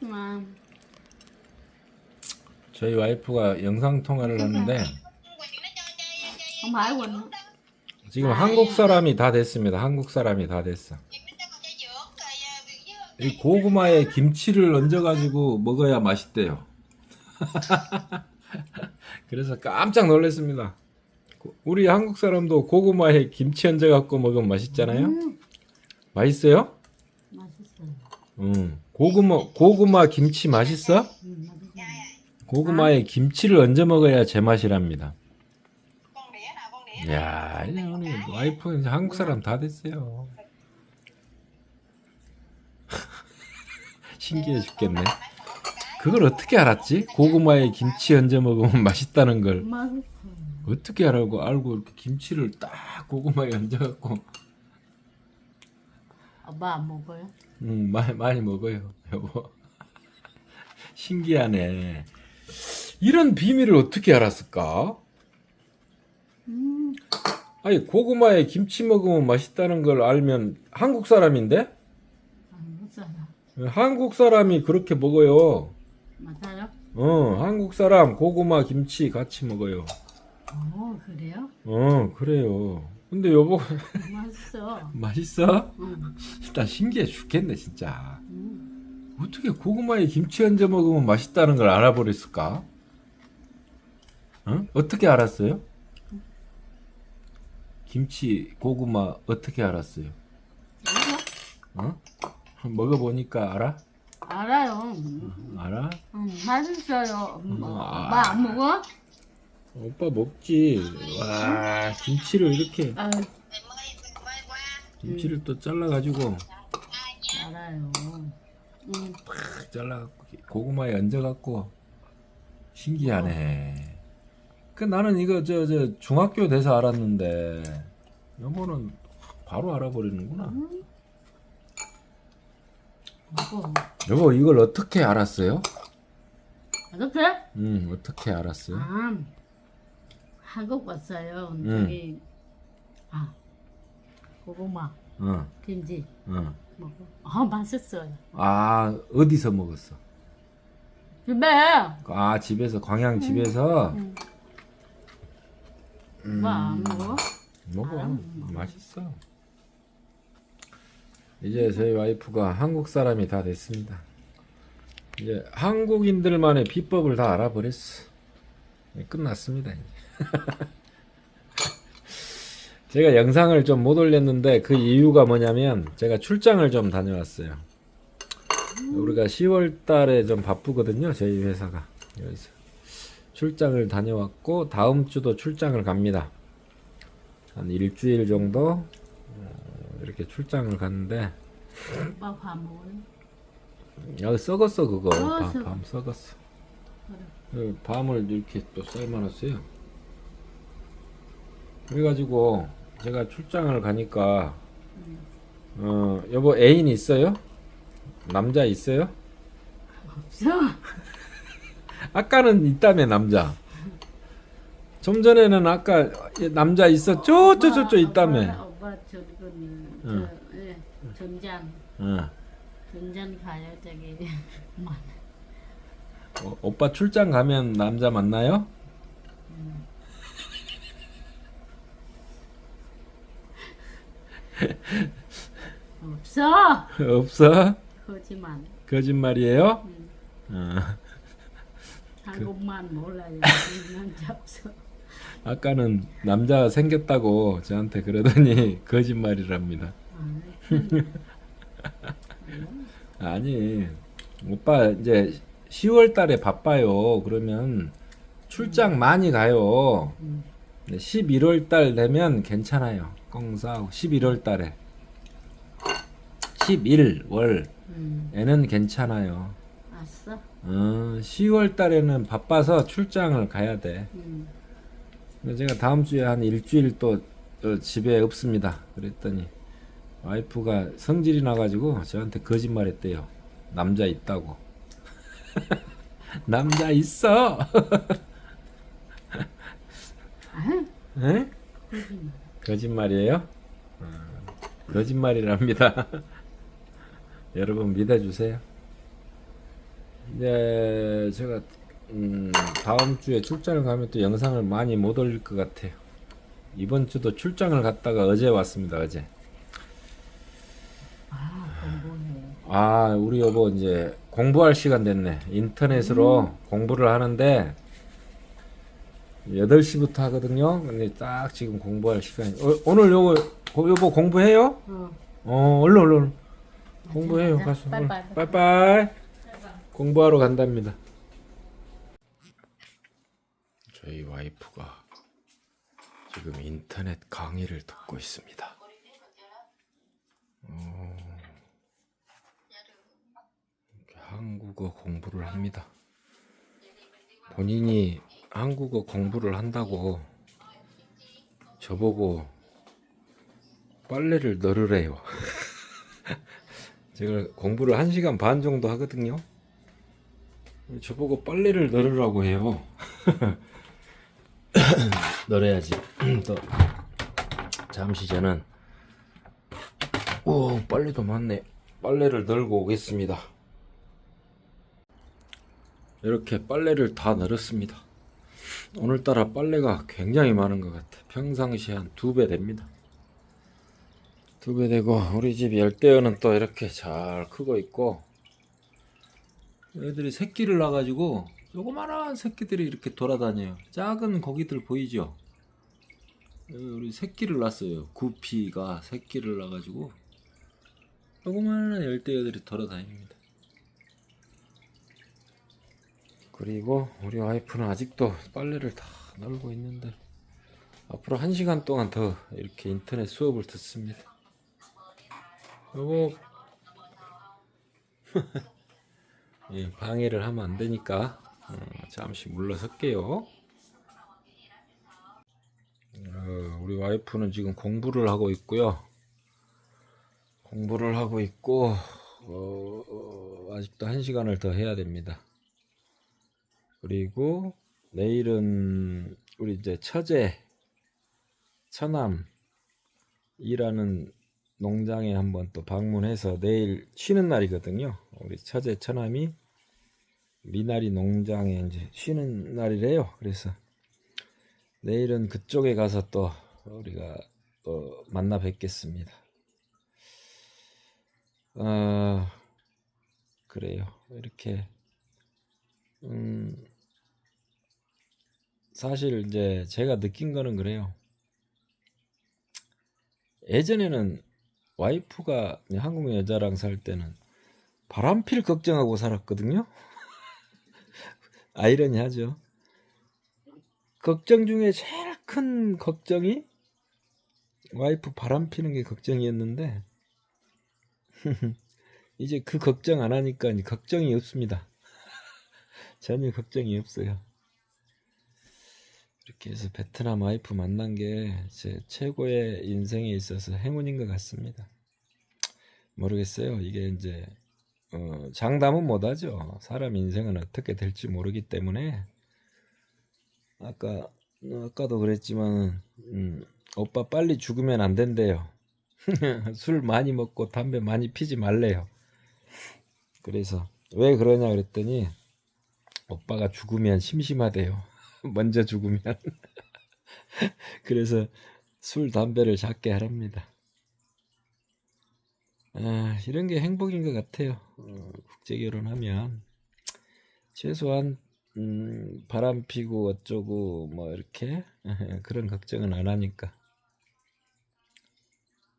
만 저희 와이프가 영상 통화를 하는데 không phải quỳnh 지금 한국 사람이 다 됐습니다. 한국 사람이 다 됐어. 이 고구마에 김치를 얹어가지고 먹어야 맛있대요. 그래서 깜짝 놀랐습니다. 고- 우리 한국 사람도 고구마에 김치 얹어갖고 먹으면 맛있잖아요. 음, 맛있어요? 맛있어 응. 고구마 고구마 김치 맛있어? 고구마에 김치를 얹어 먹어야 제맛이랍니다. 야, 이제 오늘 와이프 이제 한국 사람 다 됐어요. 신기해 죽겠네. 그걸 어떻게 알았지? 고구마에 김치 얹어 먹으면 맛있다는 걸 어떻게 알고 알고 이렇게 김치를 딱 고구마에 얹어 갖고 오빠 안 먹어요? 음, 많이 많이 먹어요, 여보. 신기하네. 이런 비밀을 어떻게 알았을까? 음, 아니 고구마에 김치 먹으면 맛있다는 걸 알면 한국 사람인데 한국 사람 한국 사람이 그렇게 먹어요. 맞아요? 어 한국 사람 고구마 김치 같이 먹어요. 어 그래요? 어 그래요. 근데 여보 맛있어 맛있어? 음, 일단 신기해 죽겠네 진짜. 음. 어떻게 고구마에 김치 얹어 먹으면 맛있다는 걸 알아버렸을까? 어? 어떻게 알았어요? 김치 고구마 어떻게 알았어요? 이거? 어? 먹어보니까 알아? 알아요 음, 알아? 음, 맛있어요 음, 아. 안 먹어? 오빠 먹지. 와 김치를 이렇게 아, 김치를 또 잘라가지고 알아요 음, 탁 잘라갖고 고구마에 얹어갖고 신기하네. 그 나는 이거 저 저 중학교 돼서 알았는데 여보는 바로 알아버리는구나. 음. 먹어 여보 이걸 어떻게 알았어요? 어떻게? 음 어떻게 알았어요? 아, 한국 왔어요. 음. 저기 아 고구마 어 김치 어. 먹어. 아 맛있어요. 아 어디서 먹었어? 집에 아 집에서 광양 집에서 음. 음, 오빠 안 먹어? 먹어 아, 맛있어. 이제 저희 와이프가 한국 사람이 다 됐습니다. 이제 한국인들만의 비법을 다 알아버렸어. 이제 끝났습니다. 이제. 제가 영상을 좀 못 올렸는데 그 이유가 뭐냐면 제가 출장을 좀 다녀왔어요. 우리가 10월 달에 좀 바쁘거든요. 저희 회사가. 그래서 출장을 다녀왔고 다음 주도 출장을 갑니다. 한 일주일 정도 어, 이렇게 출장을 갔는데 오빠 밥 먹어요? 야 썩었어 그거 썩었어. 밤, 밤 썩었어. 그 밤을 이렇게 또 삶아놨어요 그래가지고 제가 출장을 가니까 어 여보 애인 있어요? 남자 있어요? 없어. 아까는 있다며 남자 좀 전에는 아까 남자 있었죠? 저저저 있다며 오빠, 저거는 응. 저 예, 전장 어. 전장 가요 저기. 어, 오빠 출장 가면 남자 만나요? 없어. 없어? 거짓말. 거짓말이에요? 응. 어. 한국만 몰라요. 남자 없어. 아까는 남자 생겼다고 저한테 그러더니 거짓말이랍니다. 아, 아니, 오빠 이제 10월 달에 바빠요. 그러면 출장 많이 가요. 음. 11월 달 되면 괜찮아요. 꽁사하고 11월 달에 11월에는 음. 괜찮아요. 알았어. 어, 10월 달에는 바빠서 출장을 가야 돼. 음. 근데 제가 다음 주에 한 일주일 또 어, 집에 없습니다. 그랬더니 와이프가 성질이 나가지고 저한테 거짓말했대요. 남자 있다고. 남자 있어. 아, 에? 거짓말. 거짓말이에요? 어, 거짓말이랍니다. 여러분 믿어주세요. 이제 제가 음, 다음 주에 출장을 가면 또 영상을 많이 못 올릴 것 같아요. 이번 주도 출장을 갔다가 어제 왔습니다. 어제. 아. 아, 우리 여보 이제 공부할 시간 됐네. 인터넷으로 공부를 하는데 8시부터 하거든요. 근데 딱 지금 공부할 시간이. 어, 오늘 여보 고- 여보 공부해요? 어. 어, 얼른 얼른 공부해요. 가자. 가서. 얼른. 빠이빠이. 빠이빠이. 공부하러 간답니다. 저희 와이프가 지금 인터넷 강의를 듣고 있습니다. 어, 이렇게 한국어 공부를 합니다. 본인이 한국어 공부를 한다고 저보고 빨래를 널으래요. 제가 공부를 1시간 반 정도 하거든요. 저보고 빨래를 널으라고 해요. 널어야지. 또 잠시 저는 오 빨래도 많네. 빨래를 널고 오겠습니다. 이렇게 빨래를 다 널었습니다. 오늘따라 빨래가 굉장히 많은 것 같아. 평상시 한두 배 됩니다. 두 배 되고 우리 집 열대어는 또 이렇게 잘 크고 있고 얘들이 새끼를 낳아가지고 조그마한 새끼들이 이렇게 돌아다녀요. 작은 고기들 보이죠? 여기 우리 새끼를 낳았어요. 구피가 새끼를 낳아가지고 조그마한 열대어들이 돌아다닙니다. 그리고 우리 와이프는 아직도 빨래를 다 널고 있는데 앞으로 한 시간 동안 더 이렇게 인터넷 수업을 듣습니다. 여보 예, 방해를 하면 안 되니까 어, 잠시 물러설게요. 어, 우리 와이프는 지금 공부를 하고 있고요. 공부를 하고 있고 어, 어, 아직도 한 시간을 더 해야 됩니다. 그리고 내일은 우리 이제 처제 처남 일하는 농장에 한번 또 방문해서 내일 쉬는 날이거든요. 우리 처제 처남이 미나리 농장에 이제 쉬는 날이래요. 그래서 내일은 그쪽에 가서 또 우리가 또 만나 뵙겠습니다. 어, 그래요. 이렇게 음, 사실 이제 제가 느낀 거는 그래요. 예전에는 와이프가 한국 여자랑 살 때는 바람필 걱정하고 살았거든요. 아이러니하죠. 걱정 중에 제일 큰 걱정이 와이프 바람 피는 게 걱정이었는데 이제 그 걱정 안 하니까 걱정이 없습니다. 전혀 걱정이 없어요. 이렇게 해서 베트남 와이프 만난 게 제 최고의 인생에 있어서 행운인 것 같습니다. 모르겠어요. 이게 이제 어, 장담은 못하죠. 사람 인생은 어떻게 될지 모르기 때문에 아까 아까도 그랬지만 음, 오빠 빨리 죽으면 안 된대요. 술 많이 먹고 담배 많이 피지 말래요. 그래서 왜 그러냐 그랬더니 오빠가 죽으면 심심하대요. 먼저 죽으면. 그래서 술 담배를 작게 하랍니다. 아, 이런 게 행복인 것 같아요. 어, 국제 결혼하면 최소한 음, 바람 피고 어쩌고 뭐 이렇게 그런 걱정은 안 하니까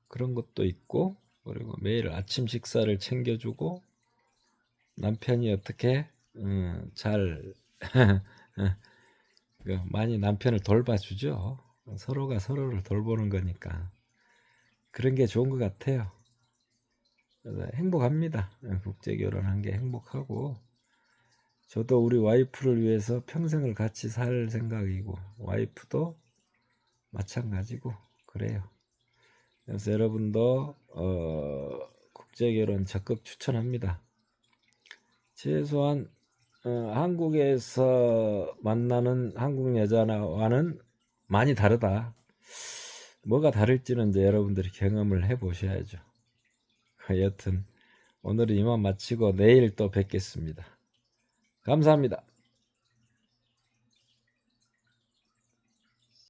그런 것도 있고 그리고 매일 아침 식사를 챙겨주고 남편이 어떻게 음, 잘 그 많이 남편을 돌봐주죠. 서로가 서로를 돌보는 거니까 그런 게 좋은 것 같아요. 행복합니다. 국제 결혼한 게 행복하고 저도 우리 와이프를 위해서 평생을 같이 살 생각이고 와이프도 마찬가지고 그래요. 그래서 여러분도 어, 국제 결혼 적극 추천합니다. 최소한 어, 한국에서 만나는 한국 여자와는 많이 다르다. 뭐가 다를지는 이제 여러분들이 경험을 해 보셔야죠. 여튼 오늘은 이만 마치고 내일 또 뵙겠습니다. 감사합니다.